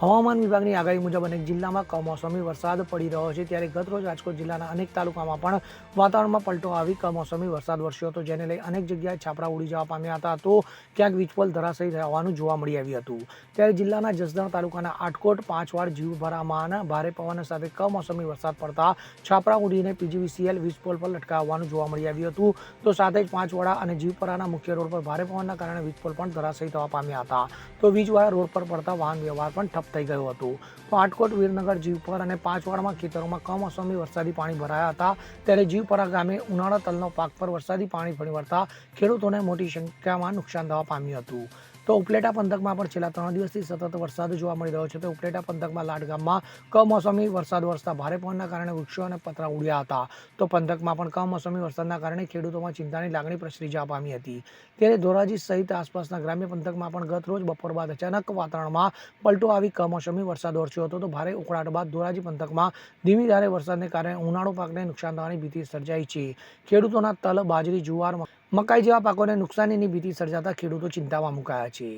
હવામાન વિભાગની આગાહી મુજબ અનેક જિલ્લામાં કમોસમી વરસાદ પડી રહ્યો છે. ત્યારે ગતરોજ રાજકોટ જિલ્લાના અનેક તાલુકામાં પણ વાતાવરણમાં પલટો આવી કમોસમી વરસાદ વરસ્યો હતો, જેને લઈ અનેક જગ્યાએ છાપરા ઉડી જવા પામ્યા હતા. તો ક્યાંક વીજપોલ ધરાશયી રહેવાનું જોવા મળી આવ્યું હતું. ત્યારે જિલ્લાના જસદણ તાલુકાના આટકોટ પાંચવાડ, જીવભરામાં ભારે પવન સાથે કમોસમી વરસાદ પડતા છાપરા ઉડીને પીજીવીસીએલ વીજપોલ પર લટકાવવાનું જોવા મળી આવ્યું હતું. તો સાથે જ પાંચવાડા અને જીવપરાના મુખ્ય રોડ પર ભારે પવનના કારણે વીજપોલ પણ ધરાશયી થવા પામ્યા હતા. તો વીજવાળા રોડ પર પડતા વાહન વ્યવહાર પણ ઠપ થઈ ગયું હતું. તો આટકોટ વીરનગર, જીવપર અને પાંચવાડમાં ખેતરોમાં કમોસમી વરસાદી પાણી ભરાયા હતા. ત્યારે જીવપરા ગામે ઉનાળા તલનો પાક પર વરસાદી પાણી ફરી વળતા ખેડૂતોને મોટી સંખ્યામાં નુકસાન થવા પામ્યું હતું. તો ઉપલેટા પંથકમાં પણ છેલ્લા ત્રણ દિવસથી સતત વરસાદ જોવા મળી રહ્યો છે. તો ઉપલેટા પંથકમાં લાડ ગામમાં કમોસમી વરસાદ વરસતા ભારે પવનના કારણે વૃક્ષો અને પતરા ઉડ્યા હતા. તો પંથકમાં પણ કમોસમી વરસાદના કારણે ખેડૂતોમાં ચિંતાની લાગણી પ્રસરી જવા પામી હતી. ત્યારે ધોરાજી સહિત આસપાસના ગ્રામ્ય પંથકમાં પણ ગત રોજ બપોર બાદ અચાનક વાતાવરણમાં પલટો આવી કમોસમી વરસાદ વરસ્યો હતો. તો ભારે ઉકળાટ બાદ ધોરાજી પંથકમાં ધીમી ધારે વરસાદને કારણે ઉનાળુ પાકને નુકસાન થવાની ભીતિ સર્જાઈ છે. ખેડૂતોના તલ, બાજરી, જુવાર મકાઈ જેવા પાકોને નુકસાનીની ભીતિ સર્જાતા ખેડૂતો ચિંતામાં મુકાયા છે.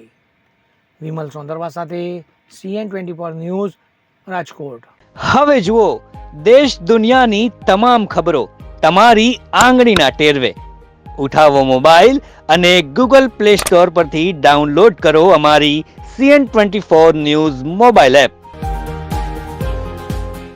વિમલ સોંદરવા સાથે CN twenty four news, Rajkot. હવે જુઓ, દેશ દુનિયાની તમામ ખબરો તમારી આંગળીના ટેરવે. ઉઠાવો મોબાઈલ અને ગૂગલ પ્લે સ્ટોર પરથી ડાઉનલોડ કરો અમારી CN twenty four news mobile app.